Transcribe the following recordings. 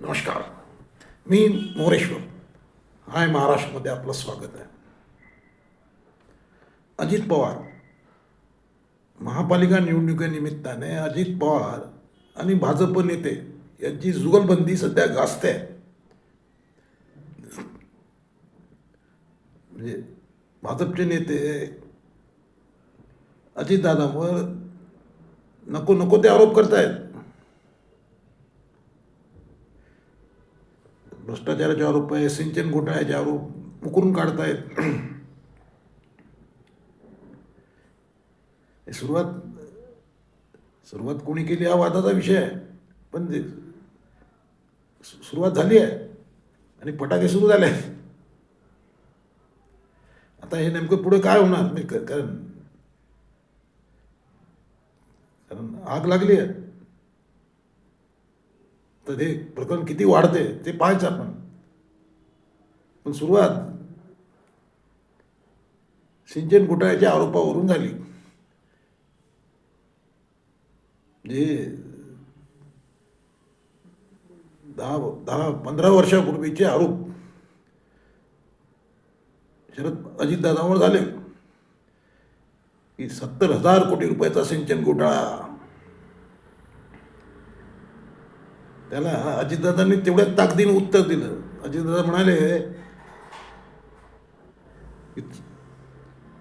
नमस्कार. मी मोरेश्वर. हाय महाराष्ट्रामध्ये आपलं स्वागत आहे. अजित पवार. महापालिका निवडणुकीनिमित्ताने अजित पवार आणि भाजप नेते यांची जुगलबंदी सध्या गाजते. आहे म्हणजे भाजपचे नेते अजितदादांवर नको नको ते आरोप करतायत. भ्रष्टाचाराचे आरोप आहे सिंचन घोटाळ्याचे आरोप उकरून काढतायत. हे सुरुवात सुरुवात कोणी केली हा वादाचा विषय आहे. पण ते सुरुवात झाली आहे आणि फटाके सुरू झाले आहेत. आता हे नेमकं पुढे काय होणार? नाही कारण कारण आग लागली आहे. तर ते प्रकरण किती वाढते ते पाहायचं आपण. पण सुरुवात सिंचन घोटाळ्याच्या आरोपावरून झाली. जे दहा दहा पंधरा वर्षापूर्वीचे आरोप शरद अजितदादांवर झाले. की सत्तर हजार कोटी रुपयाचा सिंचन घोटाळा. त्याला अजितदादांनी तेवढ्या ताकदीनं उत्तर दिलं. अजितदादा म्हणाले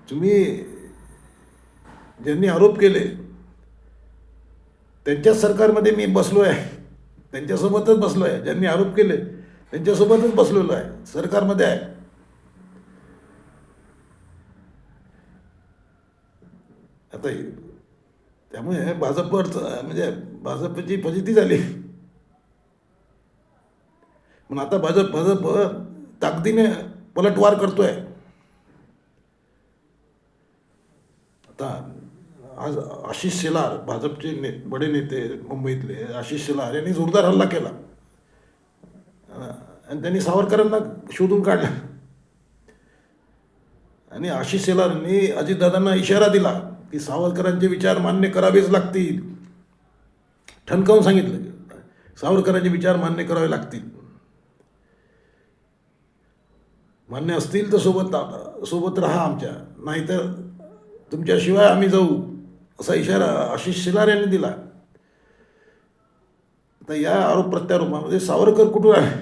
तुम्ही ज्यांनी आरोप केले त्यांच्याच सरकारमध्ये मी बसलो आहे त्यांच्यासोबतच बसलो आहे ज्यांनी आरोप केले त्यांच्यासोबतच बसलेलो आहे. सरकारमध्ये आहे. आता हे- त्यामुळे भाजपवर म्हणजे भाजपची फजिती झाली. पण आता भाजप भाजप ताकदीने पलटवार करतोय. आता आज आशिष शेलार भाजपचे ने बडे नेते मुंबईतले आशिष शेलार यांनी जोरदार हल्ला केला. आणि त्यांनी सावरकरांना शोधून काढलं. आणि आशिष शेलारांनी अजितदादांना इशारा दिला की सावरकरांचे विचार मान्य करावेच लागतील. ठणकावून सांगितलं. सावरकरांचे विचार मान्य करावे लागतील. मान्य असतील तर सोबत सोबत राहा आमच्या. नाहीतर तुमच्याशिवाय आम्ही जाऊ असा इशारा आशिष शेलार यांनी दिला. आता या आरोप प्रत्यारोपामध्ये सावरकर कुठून आहे?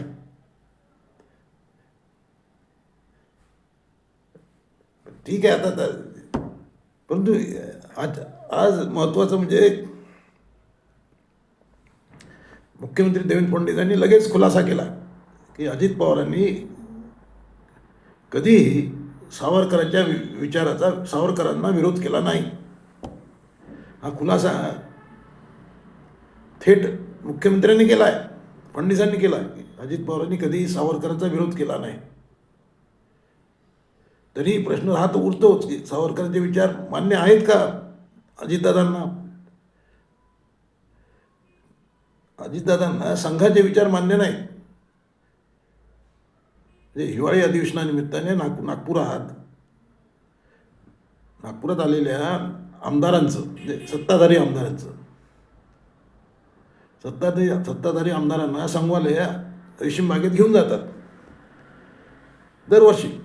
ठीक आहे आता तर परंतु आज आज महत्त्वाचं म्हणजे मुख्यमंत्री देवेंद्र फडणवीस यांनी लगेच खुलासा केला की अजित पवारांनी कधीही सावरकरांच्या विचाराचा सावरकरांना विरोध केला नाही. हा खुलासा थेट मुख्यमंत्र्यांनी केला आहे फडणवीसांनी केला आहे अजित पवारांनी कधीही सावरकरांचा विरोध केला नाही. तरी प्रश्न हा तर उरतोच की सावरकरांचे विचार मान्य आहेत का अजितदादांना? अजितदादांना संघाचे विचार मान्य नाहीत. म्हणजे हिवाळी अधिवेशनानिमित्ताने नाग नागपुरात नागपुरात आलेल्या आमदारांचं म्हणजे सत्ताधारी आमदारांचं सत्ताधारी सत्ताधारी आमदारांना संघवाले रेशीम बागेत घेऊन जातात. दरवर्षी.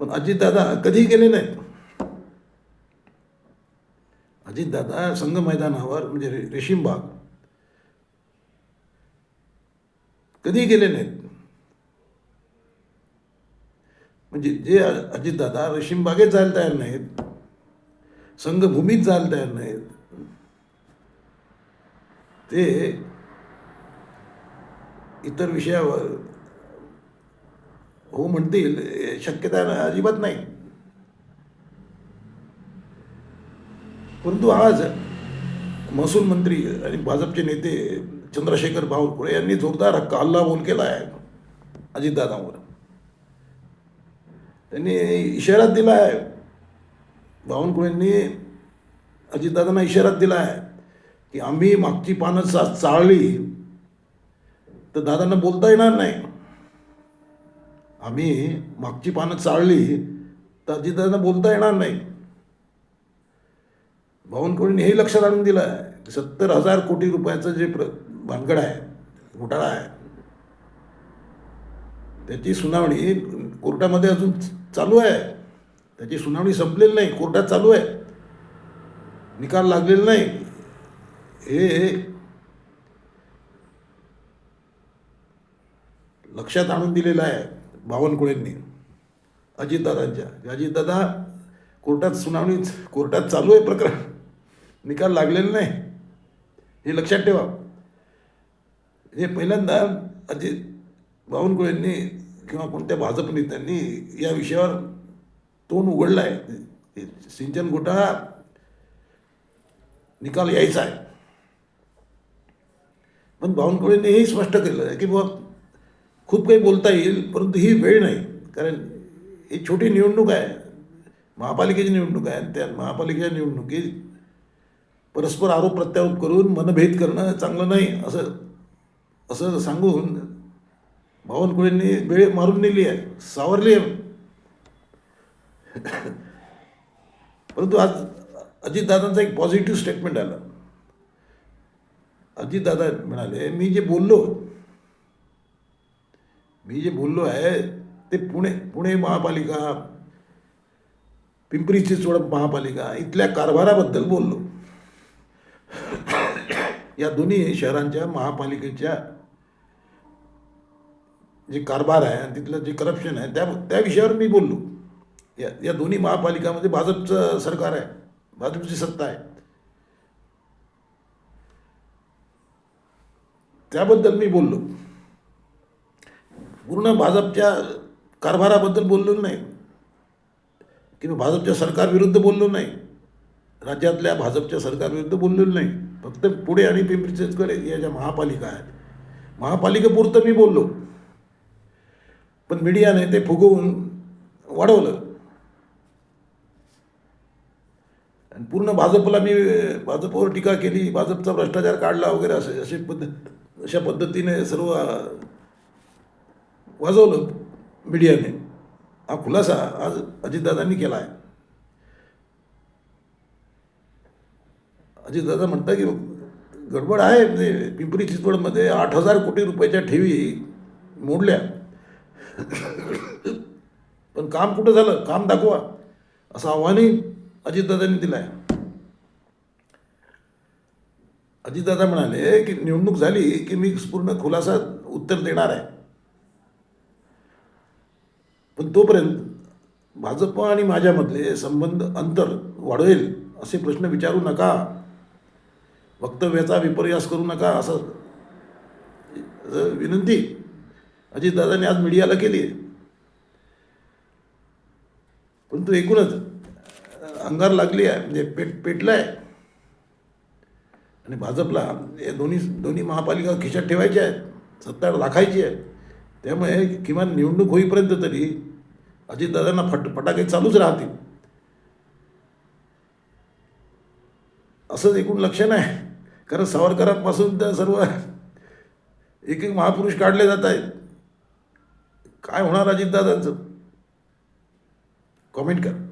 पण अजितदादा कधीही गेले नाहीत. अजितदादा संघ मैदानावर म्हणजे रे- रेशीम बाग. कधीही गेले नाहीत. म्हणजे जे अजितदादा रेशीमबागेत जायला तयार नाहीत संघभूमीत जायला तयार नाहीत ते इतर विषयावर हो म्हणतील शक्यता अजिबात नाही. परंतु आज महसूल मंत्री आणि भाजपचे नेते चंद्रशेखर बावनकुळे यांनी जोरदार हक्का हल्ला बोल केला आहे अजितदादांवर. त्यांनी इशारात दिला आहे बावनकुळेंनी अजितदादांना इशारात दिला आहे की आम्ही मागची पानं चा चाळली तर दादांना बोलता येणार नाही. आम्ही मागची पानं चाळली तर अजितदादांना बोलता येणार नाही. बावनकुळेंनी हे लक्षात आणून दिलं आहे सत्तर हजार कोटी रुपयाचं जे प्र भानगड आहे घोटाळा आहे त्याची सुनावणी कोर्टामध्ये अजून चालू आहे. त्याची सुनावणी संपलेली नाही. कोर्टात चालू आहे. निकाल लागलेला नाही. हे लक्षात आणून दिलेलं आहे बावनकुळेंनी अजितदादांच्या. अजितदादा कोर्टात सुनावणी कोर्टात चालू आहे प्रकरण. निकाल लागलेला नाही. हे लक्षात ठेवा. हे पहिल्यांदा अजित बावनकुळेंनी किंवा कोणत्या भाजप नेत्यांनी या विषयावर तोंड उघडलं आहे सिंचन घोटाळा निकाल यायचा आहे. पण बावनकुळेंनी हे स्पष्ट केलं आहे की बाबा खूप काही बोलता येईल परंतु ही वेळ नाही. कारण ही छोटी निवडणूक आहे. महापालिकेची निवडणूक आहे आणि त्या महापालिकेच्या निवडणुकीत परस्पर आरोप प्रत्यारोप करून मनभेद करणं चांगलं नाही असं असं सांगून बावनकुळेंनी वेळ मारून नेली आहे. सावरली आहे. परंतु आज अजितदादांचा एक पॉझिटिव्ह स्टेटमेंट आला. अजितदादा म्हणाले मी जे बोललो मी जे बोललो आहे ते पुणे पुणे महापालिका पिंपरी चिंचवड महापालिका इथल्या कारभाराबद्दल बोललो. या दोन्ही शहरांच्या महापालिकेच्या जे कारभार आहे आणि तिथलं जे करप्शन आहे त्या त्या विषयावर मी बोललो. या या दोन्ही महापालिकामध्ये भाजपचं सरकार आहे भाजपची सत्ता आहे. त्याबद्दल मी बोललो. पूर्ण भाजपच्या कारभाराबद्दल बोललो नाही. किंवा भाजपच्या सरकारविरुद्ध बोललो नाही. राज्यातल्या भाजपच्या सरकारविरुद्ध बोललेलो नाही. फक्त पुणे आणि पिंपरी चिंचवड या ज्या महापालिका आहेत. महापालिकेपुरतं मी बोललो. पण मीडियाने ते फुगवून वाढवलं. आणि पूर्ण भाजपला मी भाजपवर टीका केली भाजपचा भ्रष्टाचार काढला वगैरे असे असे पद्धत अशा पद्धतीने सर्व वाजवलं मीडियाने. हा खुलासा आज अजितदादांनी केला आहे. अजितदादा म्हणता की गडबड आहे म्हणजे पिंपरी चिंचवडमध्ये आठ हजार कोटी रुपयाच्या ठेवी मोडल्या. पण काम कुठं झालं? काम दाखवा. असं आव्हानही अजितदादांनी दिलं आहे अजितदादा म्हणाले की निवडणूक झाली की मी पूर्ण खुलासा उत्तर देणार आहे. पण तोपर्यंत भाजप आणि माझ्यामधले संबंध अंतर वाढवेल असे प्रश्न विचारू नका. वक्तव्याचा विपर्यास करू नका असं असं विनंती. अजितदादांनी आज मीडियाला केली आहे. परंतु एकूणच अंगार लागली आहे म्हणजे पेट पेटलं आहे आणि भाजपला हे दोन्ही दोन्ही महापालिका खिशात ठेवायच्या आहेत सत्ता राखायची आहे त्यामुळे किमान निवडणूक होईपर्यंत तरी अजितदादांना फट फटाके चालूच राहतील. असंच एकूण लक्षण आहे. कारण सावरकरांपासून तर सर्व एक एक महापुरुष काढले जात आहेत. काय होणार अजितदादांचं? कॉमेंट कर.